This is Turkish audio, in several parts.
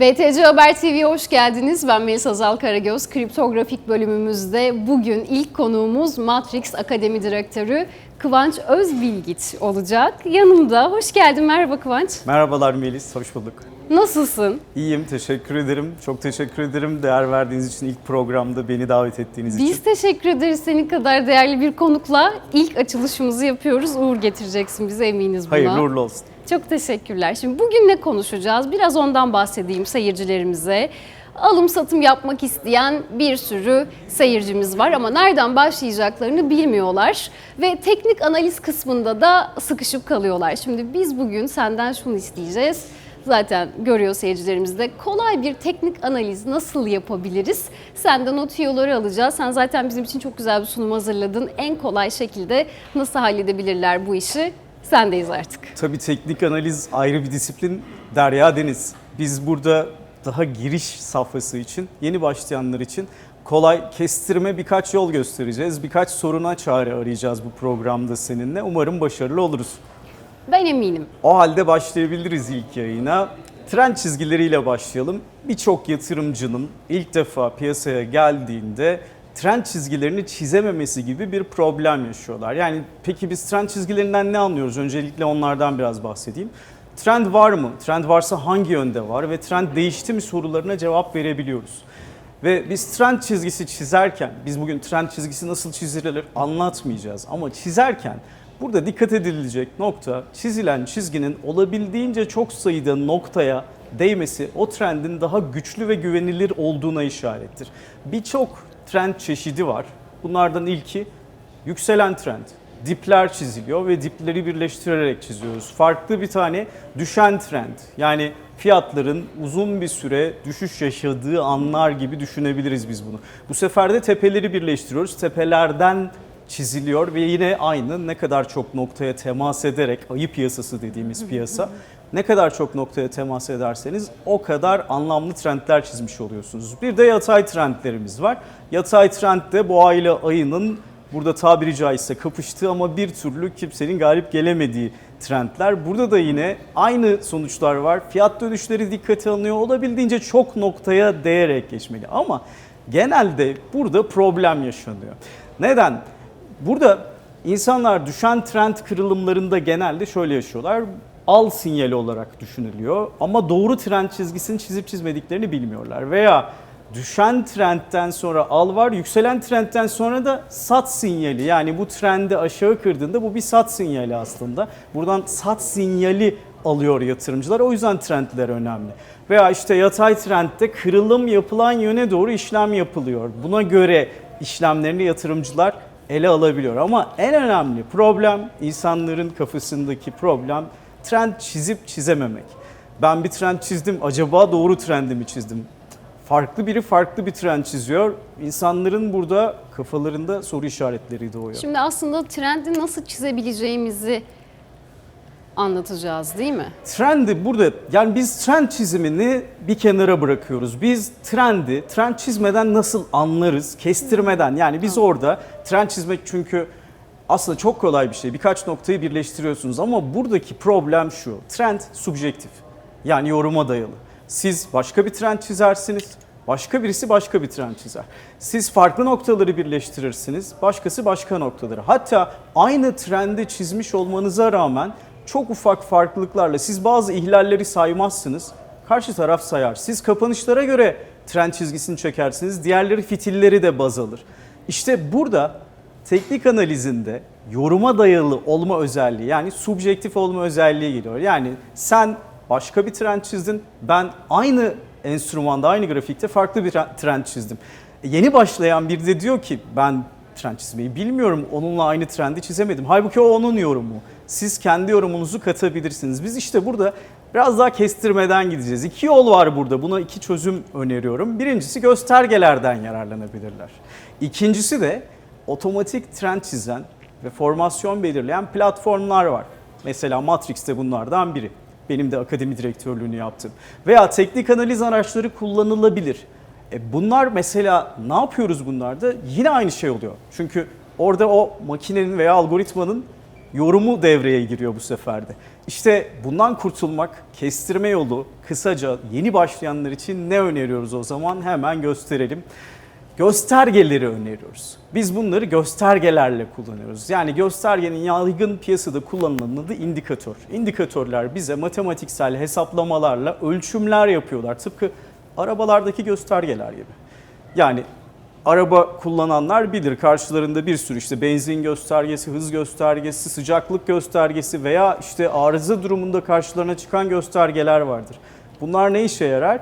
BTC Haber TV'ye hoş geldiniz. Ben Melisa Zal Karagöz. Kriptografik bölümümüzde bugün ilk konuğumuz Matrix Akademi Direktörü Kıvanç Özbilgiç olacak. Yanımda. Hoş geldin. Merhaba Kıvanç. Merhabalar Melis, hoş bulduk. Nasılsın? İyiyim, teşekkür ederim. Çok teşekkür ederim değer verdiğiniz için ilk programda beni davet ettiğiniz için. Biz teşekkür ederiz. Senin kadar değerli bir konukla ilk açılışımızı yapıyoruz. Uğur getireceksin bize eminiz buna. Hayırlı uğurlu olsun. Çok teşekkürler. Şimdi bugün ne konuşacağız? Biraz ondan bahsedeyim seyircilerimize. Alım satım yapmak isteyen bir sürü seyircimiz var ama nereden başlayacaklarını bilmiyorlar ve teknik analiz kısmında da sıkışıp kalıyorlar. Şimdi biz bugün senden şunu isteyeceğiz. Zaten görüyor seyircilerimiz de kolay bir teknik analiz nasıl yapabiliriz? Senden o tüyoları alacağız. Sen zaten bizim için çok güzel bir sunum hazırladın. En kolay şekilde nasıl halledebilirler bu işi? Sendeyiz artık. Tabii teknik analiz ayrı bir disiplin. Derya Deniz. Biz burada daha giriş safhası için, yeni başlayanlar için kolay kestirme birkaç yol göstereceğiz. Birkaç soruna çare arayacağız bu programda seninle. Umarım başarılı oluruz. Ben eminim. O halde başlayabiliriz ilk yayına. Trend çizgileriyle başlayalım. Birçok yatırımcının ilk defa piyasaya geldiğinde trend çizgilerini çizememesi gibi bir problem yaşıyorlar. Yani peki biz trend çizgilerinden ne anlıyoruz? Öncelikle onlardan biraz bahsedeyim. Trend var mı? Trend varsa hangi yönde var? Ve trend değişti mi sorularına cevap verebiliyoruz. Ve biz trend çizgisi çizerken, biz bugün trend çizgisi nasıl çizilir anlatmayacağız. Ama çizerken burada dikkat edilecek nokta çizilen çizginin olabildiğince çok sayıda noktaya değmesi o trendin daha güçlü ve güvenilir olduğuna işarettir. Birçok trend çeşidi var. Bunlardan ilki yükselen trend. Dipler çiziliyor ve dipleri birleştirerek çiziyoruz. Farklı bir tane düşen trend. Yani fiyatların uzun bir süre düşüş yaşadığı anlar gibi düşünebiliriz biz bunu. Bu sefer de tepeleri birleştiriyoruz. Tepelerden çiziliyor ve yine aynı ne kadar çok noktaya temas ederek ayı piyasası dediğimiz piyasa ne kadar çok noktaya temas ederseniz o kadar anlamlı trendler çizmiş oluyorsunuz. Bir de yatay trendlerimiz var. Yatay trend de boğa ile ayının burada tabiri caizse kapıştığı ama bir türlü kimsenin galip gelemediği trendler. Burada da yine aynı sonuçlar var. Fiyat dönüşleri dikkate alınıyor. Olabildiğince çok noktaya değerek geçmeli. Ama genelde burada problem yaşanıyor. Neden? Burada insanlar düşen trend kırılımlarında genelde şöyle yaşıyorlar. Al sinyali olarak düşünülüyor ama doğru trend çizgisini çizip çizmediklerini bilmiyorlar. Veya düşen trendten sonra al var, yükselen trendten sonra da sat sinyali. Yani bu trendi aşağı kırdığında bu bir sat sinyali aslında. Buradan sat sinyali alıyor yatırımcılar. O yüzden trendler önemli. Veya işte yatay trendde kırılım yapılan yöne doğru işlem yapılıyor. Buna göre işlemlerini yatırımcılar ele alabiliyor. Ama en önemli problem insanların kafasındaki problem trend çizip çizememek. Ben bir trend çizdim. Acaba doğru trendi mi çizdim? Farklı biri farklı bir trend çiziyor. İnsanların burada kafalarında soru işaretleri doğuyor. Şimdi aslında trendi nasıl çizebileceğimizi anlatacağız değil mi? Trendi burada yani biz trend çizimini bir kenara bırakıyoruz. Biz trendi trend çizmeden nasıl anlarız? Kestirmeden yani biz orada trend çizmek çünkü aslında çok kolay bir şey. Birkaç noktayı birleştiriyorsunuz ama buradaki problem şu. Trend subjektif. Yani yoruma dayalı. Siz başka bir trend çizersiniz. Başka birisi başka bir trend çizer. Siz farklı noktaları birleştirirsiniz. Başkası başka noktaları. Hatta aynı trendi çizmiş olmanıza rağmen çok ufak farklılıklarla siz bazı ihlalleri saymazsınız. Karşı taraf sayar. Siz kapanışlara göre trend çizgisini çekersiniz. Diğerleri fitilleri de baz alır. İşte burada teknik analizinde yoruma dayalı olma özelliği yani subjektif olma özelliği geliyor. Yani sen başka bir trend çizdin. Ben aynı enstrümanda, aynı grafikte farklı bir trend çizdim. Yeni başlayan biri de diyor ki ben trend çizmeyi bilmiyorum. Onunla aynı trendi çizemedim. Halbuki o onun yorumu. Siz kendi yorumunuzu katabilirsiniz. Biz işte burada biraz daha kestirmeden gideceğiz. İki yol var burada. Buna iki çözüm öneriyorum. Birincisi göstergelerden yararlanabilirler. İkincisi de otomatik trend çizen ve formasyon belirleyen platformlar var. Mesela Matrix de bunlardan biri. Benim de akademi direktörlüğünü yaptım. Veya teknik analiz araçları kullanılabilir. E bunlar mesela ne yapıyoruz bunlarda? Yine aynı şey oluyor. Çünkü orada o makinenin veya algoritmanın yorumu devreye giriyor bu sefer de. İşte bundan kurtulmak, kestirme yolu kısaca yeni başlayanlar için ne öneriyoruz o zaman hemen gösterelim göstergeleri öneriyoruz. Biz bunları göstergelerle kullanıyoruz. Yani göstergenin yaygın piyasada kullanılan adı indikatör. İndikatörler bize matematiksel hesaplamalarla ölçümler yapıyorlar. Tıpkı arabalardaki göstergeler gibi. Yani araba kullananlar bilir karşılarında bir sürü işte benzin göstergesi, hız göstergesi, sıcaklık göstergesi veya işte arıza durumunda karşılarına çıkan göstergeler vardır. Bunlar ne işe yarar?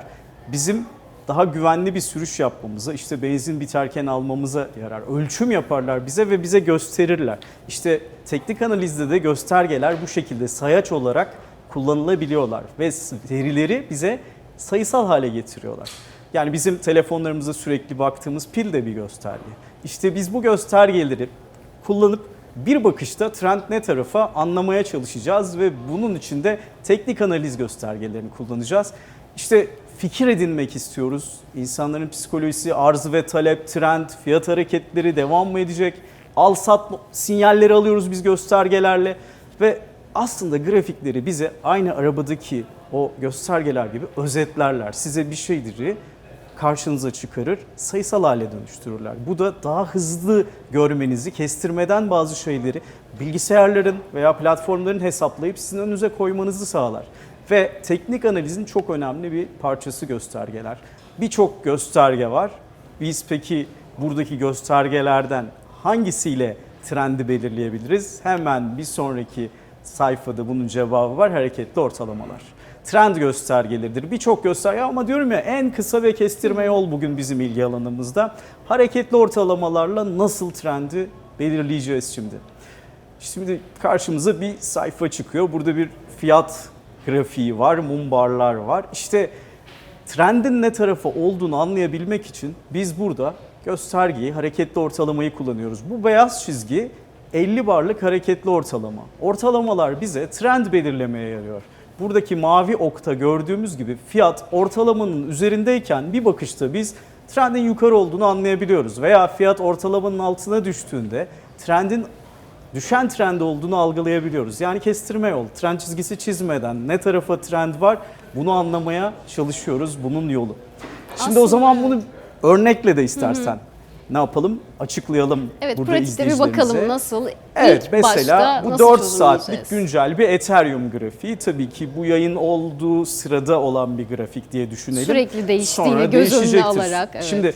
Bizim daha güvenli bir sürüş yapmamıza, işte benzin biterken almamıza yarar. Ölçüm yaparlar bize ve bize gösterirler. İşte teknik analizde de göstergeler bu şekilde sayaç olarak kullanılabiliyorlar ve verileri bize sayısal hale getiriyorlar. Yani bizim telefonlarımıza sürekli baktığımız pil de bir gösterge. İşte biz bu göstergeleri kullanıp bir bakışta trend ne tarafa anlamaya çalışacağız ve bunun için de teknik analiz göstergelerini kullanacağız. İşte fikir edinmek istiyoruz. İnsanların psikolojisi, arz ve talep, trend, fiyat hareketleri devam mı edecek? Al sat sinyalleri alıyoruz biz göstergelerle ve aslında grafikleri bize aynı arabadaki o göstergeler gibi özetlerler. Size bir şeyleri karşınıza çıkarır, sayısal hale dönüştürürler. Bu da daha hızlı görmenizi, kestirmeden bazı şeyleri bilgisayarların veya platformların hesaplayıp sizin önünüze koymanızı sağlar. Ve teknik analizin çok önemli bir parçası göstergeler. Birçok gösterge var. Biz peki buradaki göstergelerden hangisiyle trendi belirleyebiliriz? Hemen bir sonraki sayfada bunun cevabı var. Hareketli ortalamalar. Trend göstergeleridir. Birçok gösterge ama diyorum ya en kısa ve kestirme yol bugün bizim ilgi alanımızda. Hareketli ortalamalarla nasıl trendi belirleyeceğiz şimdi. Şimdi karşımıza bir sayfa çıkıyor. Burada bir fiyat grafiği var, mum barlar var. İşte trendin ne tarafı olduğunu anlayabilmek için biz burada göstergeyi, hareketli ortalamayı kullanıyoruz. Bu beyaz çizgi 50 barlık hareketli ortalama. Ortalamalar bize trend belirlemeye yarıyor. Buradaki mavi okta gördüğümüz gibi fiyat ortalamanın üzerindeyken bir bakışta biz trendin yukarı olduğunu anlayabiliyoruz. Veya fiyat ortalamanın altına düştüğünde trendin düşen trend olduğunu algılayabiliyoruz. Yani kestirme yol, trend çizgisi çizmeden ne tarafa trend var bunu anlamaya çalışıyoruz bunun yolu. Şimdi Aslında- o zaman bunu örnekle de istersen ne yapalım? Açıklayalım Evet burada pratikte bir bakalım nasıl Evet ilk mesela başta bu nasıl 4 çözümleyeceğiz? saatlik güncel bir Ethereum grafiği. Tabii ki bu yayın olduğu sırada olan bir grafik diye düşünelim. Sürekli değiştiğini Sonra göz önüne alarak, evet. Şimdi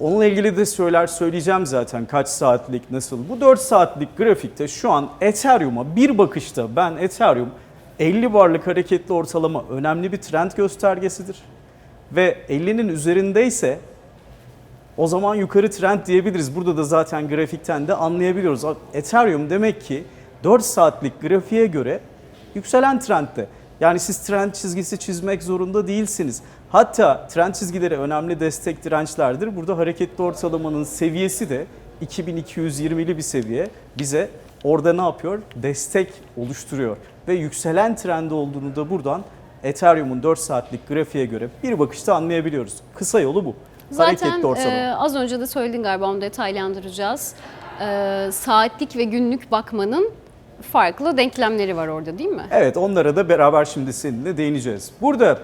onunla ilgili de söyler söyleyeceğim zaten kaç saatlik nasıl. Bu 4 saatlik grafikte şu an Ethereum'a bir bakışta ben Ethereum 50 barlık hareketli ortalama önemli bir trend göstergesidir. Ve 50'nin üzerindeyse o zaman yukarı trend diyebiliriz. Burada da zaten grafikten de anlayabiliyoruz. Ethereum demek ki 4 saatlik grafiğe göre yükselen trendde. Yani siz trend çizgisi çizmek zorunda değilsiniz. Hatta trend çizgileri önemli destek dirençlerdir. Burada hareketli ortalamanın seviyesi de 2220'li bir seviye bize orada ne yapıyor? Destek oluşturuyor. Ve yükselen trendi olduğunu da buradan Ethereum'un 4 saatlik grafiğe göre bir bakışta anlayabiliyoruz. Kısa yolu bu. Zaten e, az önce de söyledin galiba onu detaylandıracağız. E, saatlik ve günlük bakmanın farklı denklemleri var orada değil mi? Evet onlara da beraber şimdi seninle değineceğiz. Burada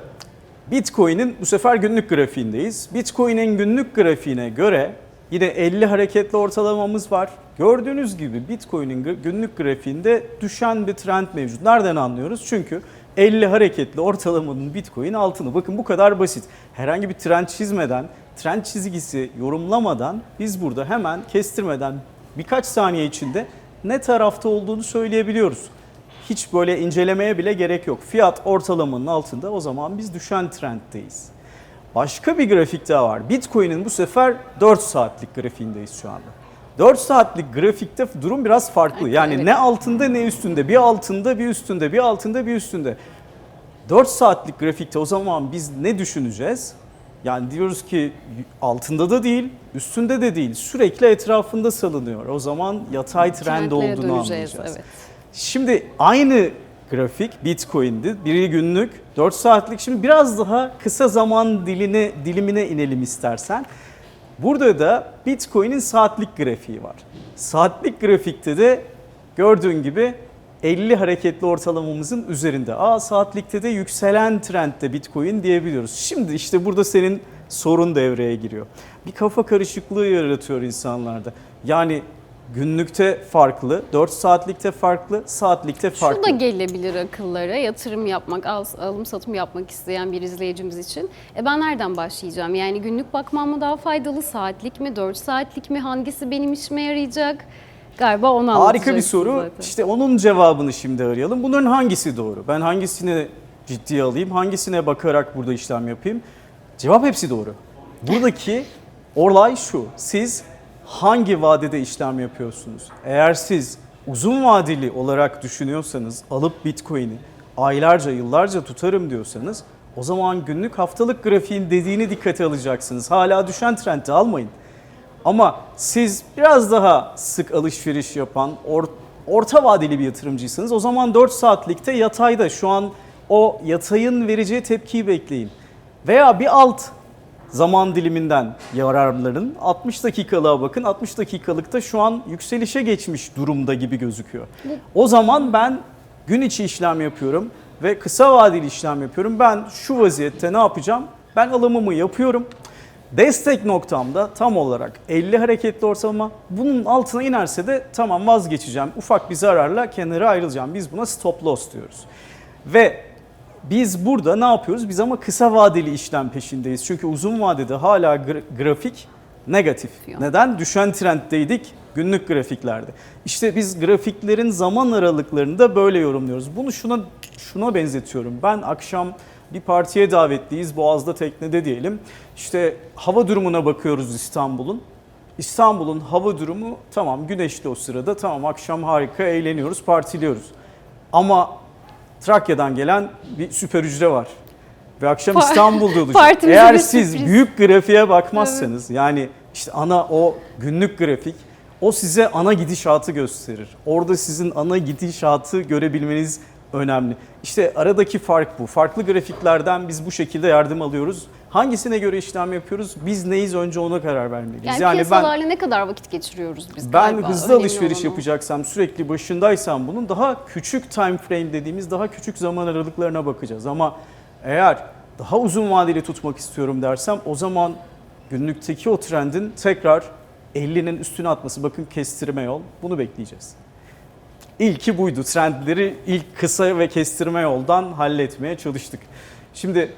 Bitcoin'in bu sefer günlük grafiğindeyiz. Bitcoin'in günlük grafiğine göre yine 50 hareketli ortalamamız var. Gördüğünüz gibi Bitcoin'in gü- günlük grafiğinde düşen bir trend mevcut. Nereden anlıyoruz? Çünkü 50 hareketli ortalamanın Bitcoin altını. Bakın bu kadar basit. Herhangi bir trend çizmeden, trend çizgisi yorumlamadan biz burada hemen kestirmeden birkaç saniye içinde ne tarafta olduğunu söyleyebiliyoruz. Hiç böyle incelemeye bile gerek yok. Fiyat ortalamanın altında o zaman biz düşen trenddeyiz. Başka bir grafik daha var. Bitcoin'in bu sefer 4 saatlik grafiğindeyiz şu anda. 4 saatlik grafikte durum biraz farklı. Yani Evet. ne altında ne üstünde. Bir altında bir üstünde, bir altında bir üstünde. 4 saatlik grafikte o zaman biz ne düşüneceğiz? Yani diyoruz ki altında da değil, üstünde de değil. Sürekli etrafında salınıyor. O zaman yatay trend Trendlere olduğunu anlayacağız. Evet. Şimdi aynı grafik Bitcoin'di. Biri günlük, 4 saatlik. Şimdi biraz daha kısa zaman diline dilimine inelim istersen. Burada da Bitcoin'in saatlik grafiği var. Saatlik grafikte de gördüğün gibi 50 hareketli ortalamamızın üzerinde. Aa saatlikte de yükselen trendde Bitcoin diyebiliyoruz. Şimdi işte burada senin sorun devreye giriyor. Bir kafa karışıklığı yaratıyor insanlarda. Yani günlükte farklı, 4 saatlikte farklı, saatlikte farklı. Şu da gelebilir akıllara yatırım yapmak, al- alım satım yapmak isteyen bir izleyicimiz için. E ben nereden başlayacağım? Yani günlük bakmam mı daha faydalı, saatlik mi, 4 saatlik mi, hangisi benim işime yarayacak? Galiba onu Harika bir soru. zaten. İşte onun cevabını şimdi arayalım. Bunların hangisi doğru? Ben hangisini ciddiye alayım? Hangisine bakarak burada işlem yapayım? Cevap hepsi doğru. Buradaki olay şu. Siz hangi vadede işlem yapıyorsunuz? Eğer siz uzun vadeli olarak düşünüyorsanız alıp Bitcoin'i aylarca yıllarca tutarım diyorsanız o zaman günlük haftalık grafiğin dediğini dikkate alacaksınız. Hala düşen trendi almayın. Ama siz biraz daha sık alışveriş yapan, or- orta vadeli bir yatırımcıysanız o zaman 4 saatlikte yatayda şu an o yatayın vereceği tepkiyi bekleyin. Veya bir alt zaman diliminden yararların 60 dakikalığa bakın. 60 dakikalıkta şu an yükselişe geçmiş durumda gibi gözüküyor. O zaman ben gün içi işlem yapıyorum ve kısa vadeli işlem yapıyorum. Ben şu vaziyette ne yapacağım? Ben alımımı yapıyorum. Destek noktamda tam olarak 50 hareketli ortalama. Bunun altına inerse de tamam vazgeçeceğim. Ufak bir zararla kenara ayrılacağım. Biz buna stop loss diyoruz. Ve biz burada ne yapıyoruz? Biz ama kısa vadeli işlem peşindeyiz. Çünkü uzun vadede hala gra- grafik negatif. Yok. Neden? Düşen trenddeydik günlük grafiklerde. İşte biz grafiklerin zaman aralıklarını da böyle yorumluyoruz. Bunu şuna şuna benzetiyorum. Ben akşam bir partiye davetliyiz Boğaz'da teknede diyelim. İşte hava durumuna bakıyoruz İstanbul'un. İstanbul'un hava durumu tamam güneşli o sırada tamam akşam harika eğleniyoruz partiliyoruz. Ama Trakya'dan gelen bir süper hücre var. Ve akşam İstanbul'da olacak. Partimize Eğer bir siz sürpriz. büyük grafiğe bakmazsanız yani işte ana o günlük grafik o size ana gidişatı gösterir. Orada sizin ana gidişatı görebilmeniz önemli. İşte aradaki fark bu. Farklı grafiklerden biz bu şekilde yardım alıyoruz. Hangisine göre işlem yapıyoruz? Biz neyiz önce ona karar vermeliyiz. Yani, ben piyasalarla ne kadar vakit geçiriyoruz biz ben galiba? hızlı alışveriş olan o. yapacaksam, sürekli başındaysam bunun daha küçük time frame dediğimiz daha küçük zaman aralıklarına bakacağız. Ama eğer daha uzun vadeli tutmak istiyorum dersem o zaman günlükteki o trendin tekrar 50'nin üstüne atması. Bakın kestirme yol. Bunu bekleyeceğiz. İlki buydu. Trendleri ilk kısa ve kestirme yoldan halletmeye çalıştık. Şimdi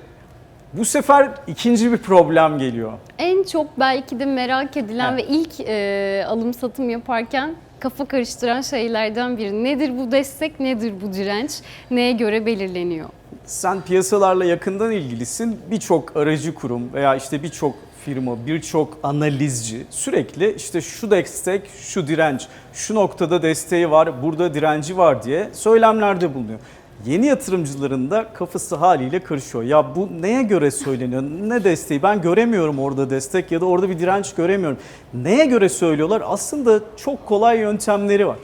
bu sefer ikinci bir problem geliyor. En çok belki de merak edilen Evet. ve ilk e, alım satım yaparken kafa karıştıran şeylerden biri. Nedir bu destek, nedir bu direnç, neye göre belirleniyor? Sen piyasalarla yakından ilgilisin. Birçok aracı kurum veya işte birçok firma, birçok analizci sürekli işte şu destek, şu direnç, şu noktada desteği var, burada direnci var diye söylemlerde bulunuyor. Yeni yatırımcıların da kafası haliyle karışıyor. Ya bu neye göre söyleniyor? Ne desteği? Ben göremiyorum orada destek ya da orada bir direnç göremiyorum. Neye göre söylüyorlar? Aslında çok kolay yöntemleri var.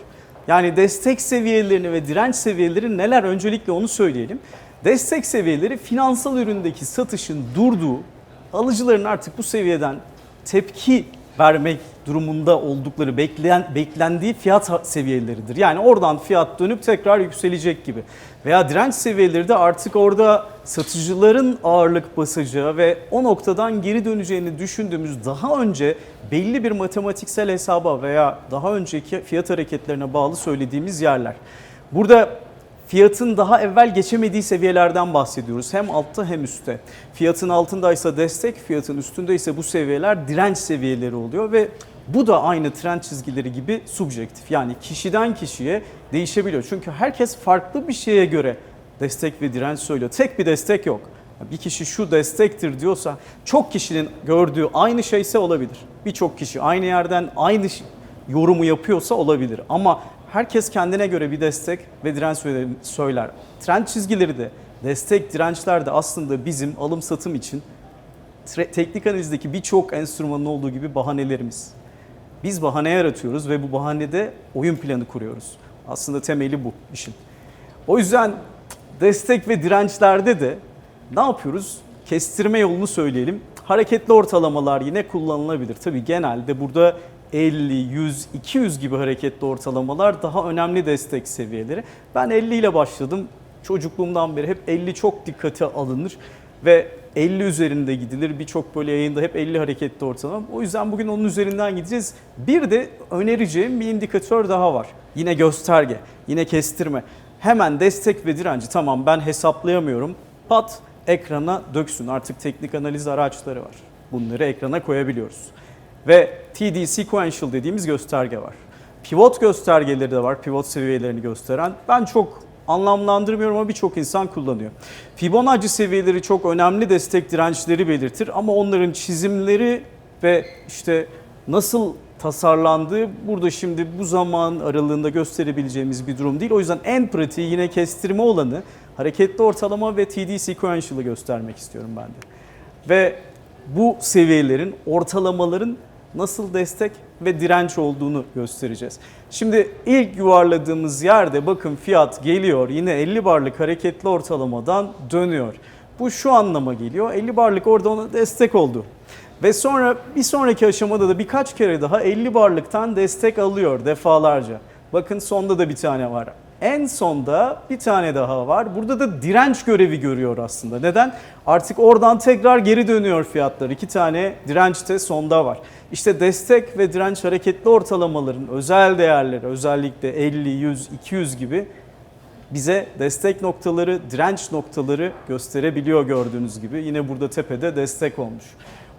Yani destek seviyelerini ve direnç seviyeleri neler öncelikle onu söyleyelim. Destek seviyeleri finansal üründeki satışın durduğu, alıcıların artık bu seviyeden tepki vermek durumunda oldukları bekleyen, beklendiği fiyat seviyeleridir. Yani oradan fiyat dönüp tekrar yükselecek gibi. Veya direnç seviyeleri de artık orada satıcıların ağırlık basacağı ve o noktadan geri döneceğini düşündüğümüz daha önce belli bir matematiksel hesaba veya daha önceki fiyat hareketlerine bağlı söylediğimiz yerler. Burada fiyatın daha evvel geçemediği seviyelerden bahsediyoruz. Hem altta hem üstte. Fiyatın altındaysa destek, fiyatın üstündeyse bu seviyeler direnç seviyeleri oluyor ve bu da aynı trend çizgileri gibi subjektif. Yani kişiden kişiye değişebiliyor. Çünkü herkes farklı bir şeye göre destek ve direnç söylüyor. Tek bir destek yok. Bir kişi şu destektir diyorsa çok kişinin gördüğü aynı şeyse olabilir. Birçok kişi aynı yerden aynı yorumu yapıyorsa olabilir. Ama herkes kendine göre bir destek ve direnç söyle- söyler. Trend çizgileri de destek dirençler de aslında bizim alım satım için teknik analizdeki birçok enstrümanın olduğu gibi bahanelerimiz. Biz bahane yaratıyoruz ve bu bahanede oyun planı kuruyoruz. Aslında temeli bu işin. O yüzden destek ve dirençlerde de ne yapıyoruz? Kestirme yolunu söyleyelim. Hareketli ortalamalar yine kullanılabilir. Tabii genelde burada 50, 100, 200 gibi hareketli ortalamalar daha önemli destek seviyeleri. Ben 50 ile başladım. Çocukluğumdan beri hep 50 çok dikkate alınır ve 50 üzerinde gidilir. Birçok böyle yayında hep 50 hareketli ortalama. O yüzden bugün onun üzerinden gideceğiz. Bir de önereceğim bir indikatör daha var. Yine gösterge, yine kestirme. Hemen destek ve direnci tamam ben hesaplayamıyorum. Pat ekrana döksün. Artık teknik analiz araçları var. Bunları ekrana koyabiliyoruz. Ve TD Sequential dediğimiz gösterge var. Pivot göstergeleri de var. Pivot seviyelerini gösteren. Ben çok anlamlandırmıyorum ama birçok insan kullanıyor. Fibonacci seviyeleri çok önemli destek dirençleri belirtir ama onların çizimleri ve işte nasıl tasarlandığı burada şimdi bu zaman aralığında gösterebileceğimiz bir durum değil. O yüzden en pratiği yine kestirme olanı hareketli ortalama ve TD sequential'ı göstermek istiyorum ben de. Ve bu seviyelerin, ortalamaların nasıl destek ve direnç olduğunu göstereceğiz. Şimdi ilk yuvarladığımız yerde bakın fiyat geliyor yine 50 barlık hareketli ortalamadan dönüyor. Bu şu anlama geliyor 50 barlık orada ona destek oldu. Ve sonra bir sonraki aşamada da birkaç kere daha 50 barlıktan destek alıyor defalarca. Bakın sonda da bir tane var. En sonda bir tane daha var. Burada da direnç görevi görüyor aslında. Neden? Artık oradan tekrar geri dönüyor fiyatlar. İki tane direnç de sonda var. İşte destek ve direnç hareketli ortalamaların özel değerleri özellikle 50, 100, 200 gibi bize destek noktaları, direnç noktaları gösterebiliyor gördüğünüz gibi. Yine burada tepede destek olmuş.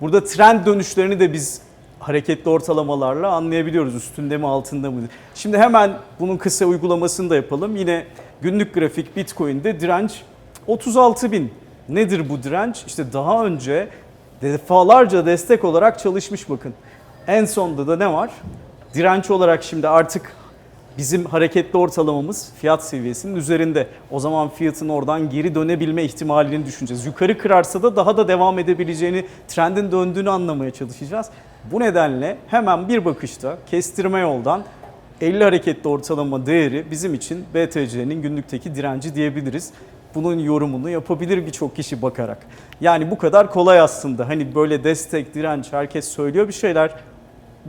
Burada trend dönüşlerini de biz hareketli ortalamalarla anlayabiliyoruz. Üstünde mi altında mı? Şimdi hemen bunun kısa uygulamasını da yapalım. Yine günlük grafik Bitcoin'de direnç 36 bin. Nedir bu direnç? İşte daha önce defalarca destek olarak çalışmış bakın. En sonda da ne var? Direnç olarak şimdi artık bizim hareketli ortalamamız fiyat seviyesinin üzerinde. O zaman fiyatın oradan geri dönebilme ihtimalini düşüneceğiz. Yukarı kırarsa da daha da devam edebileceğini, trendin döndüğünü anlamaya çalışacağız. Bu nedenle hemen bir bakışta kestirme yoldan 50 hareketli ortalama değeri bizim için BTC'nin günlükteki direnci diyebiliriz. Bunun yorumunu yapabilir birçok kişi bakarak. Yani bu kadar kolay aslında. Hani böyle destek, direnç herkes söylüyor bir şeyler.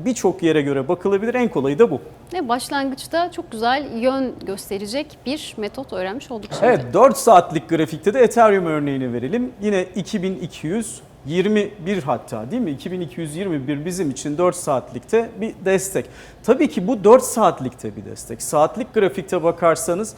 Birçok yere göre bakılabilir. En kolayı da bu. Ve başlangıçta çok güzel yön gösterecek bir metot öğrenmiş olduk şimdi. Evet 4 saatlik grafikte de Ethereum örneğini verelim. Yine 2221 hatta değil mi? 2221 bizim için 4 saatlikte bir destek. Tabii ki bu 4 saatlikte bir destek. Saatlik grafikte bakarsanız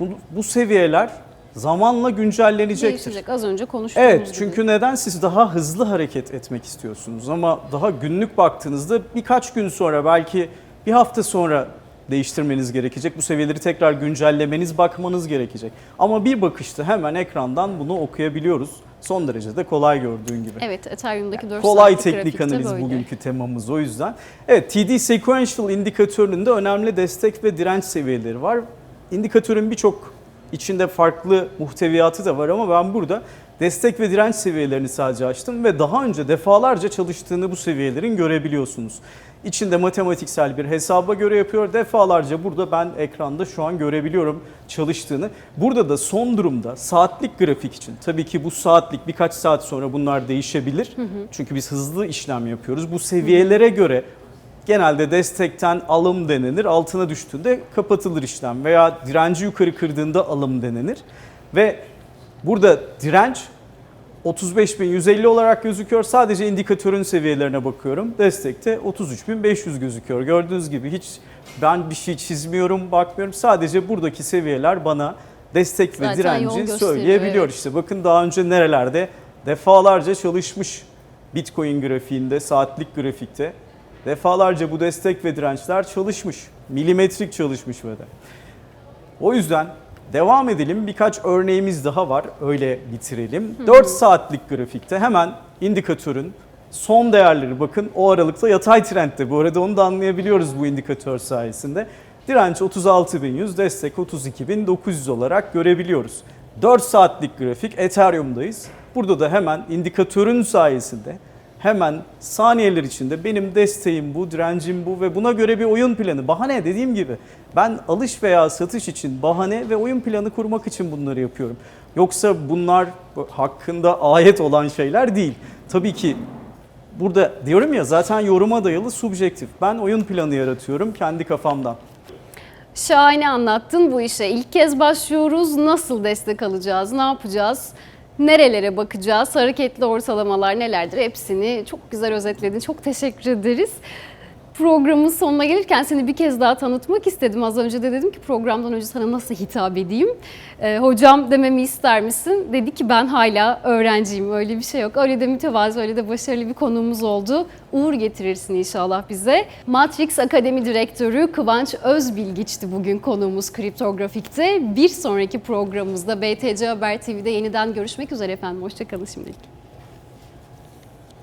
bu, bu seviyeler zamanla güncellenecektir. Değişecek az önce konuştuğumuz Evet gibi. çünkü neden siz daha hızlı hareket etmek istiyorsunuz ama daha günlük baktığınızda birkaç gün sonra belki bir hafta sonra değiştirmeniz gerekecek. Bu seviyeleri tekrar güncellemeniz, bakmanız gerekecek. Ama bir bakışta hemen ekrandan bunu okuyabiliyoruz. Son derece de kolay gördüğün gibi. Evet Ethereum'daki 4 Kolay teknik analiz böyle. bugünkü temamız o yüzden. Evet TD Sequential indikatörünün de önemli destek ve direnç seviyeleri var. İndikatörün birçok içinde farklı muhteviyatı da var ama ben burada destek ve direnç seviyelerini sadece açtım ve daha önce defalarca çalıştığını bu seviyelerin görebiliyorsunuz. İçinde matematiksel bir hesaba göre yapıyor. Defalarca burada ben ekranda şu an görebiliyorum çalıştığını. Burada da son durumda saatlik grafik için tabii ki bu saatlik birkaç saat sonra bunlar değişebilir. Çünkü biz hızlı işlem yapıyoruz. Bu seviyelere göre genelde destekten alım denenir. Altına düştüğünde kapatılır işlem veya direnci yukarı kırdığında alım denenir. Ve burada direnç 35.150 olarak gözüküyor. Sadece indikatörün seviyelerine bakıyorum. Destekte 33.500 gözüküyor. Gördüğünüz gibi hiç ben bir şey çizmiyorum, bakmıyorum. Sadece buradaki seviyeler bana destek ve Zaten yol direnci söyleyebiliyor. evet. İşte bakın daha önce nerelerde defalarca çalışmış Bitcoin grafiğinde, saatlik grafikte defalarca bu destek ve dirençler çalışmış. Milimetrik çalışmış ve de. O yüzden devam edelim. Birkaç örneğimiz daha var. Öyle bitirelim. 4 saatlik grafikte hemen indikatörün son değerleri bakın o aralıkta yatay trendde. Bu arada onu da anlayabiliyoruz bu indikatör sayesinde. Direnç 36.100, destek 32.900 olarak görebiliyoruz. 4 saatlik grafik Ethereum'dayız. Burada da hemen indikatörün sayesinde hemen saniyeler içinde benim desteğim bu, direncim bu ve buna göre bir oyun planı. Bahane dediğim gibi ben alış veya satış için bahane ve oyun planı kurmak için bunları yapıyorum. Yoksa bunlar hakkında ayet olan şeyler değil. Tabii ki Burada diyorum ya zaten yoruma dayalı subjektif. Ben oyun planı yaratıyorum kendi kafamdan. Şahane anlattın bu işe. İlk kez başlıyoruz. Nasıl destek alacağız? Ne yapacağız? Nerelere bakacağız? Hareketli ortalamalar nelerdir? Hepsini çok güzel özetledin. Çok teşekkür ederiz. Programın sonuna gelirken seni bir kez daha tanıtmak istedim. Az önce de dedim ki programdan önce sana nasıl hitap edeyim? Ee, hocam dememi ister misin? Dedi ki ben hala öğrenciyim. Öyle bir şey yok. Öyle de mütevazı, öyle de başarılı bir konuğumuz oldu. Uğur getirirsin inşallah bize. Matrix Akademi Direktörü Kıvanç Özbilgiç'ti bugün konuğumuz Kriptografik'te. Bir sonraki programımızda BTC Haber TV'de yeniden görüşmek üzere efendim. Hoşçakalın şimdilik.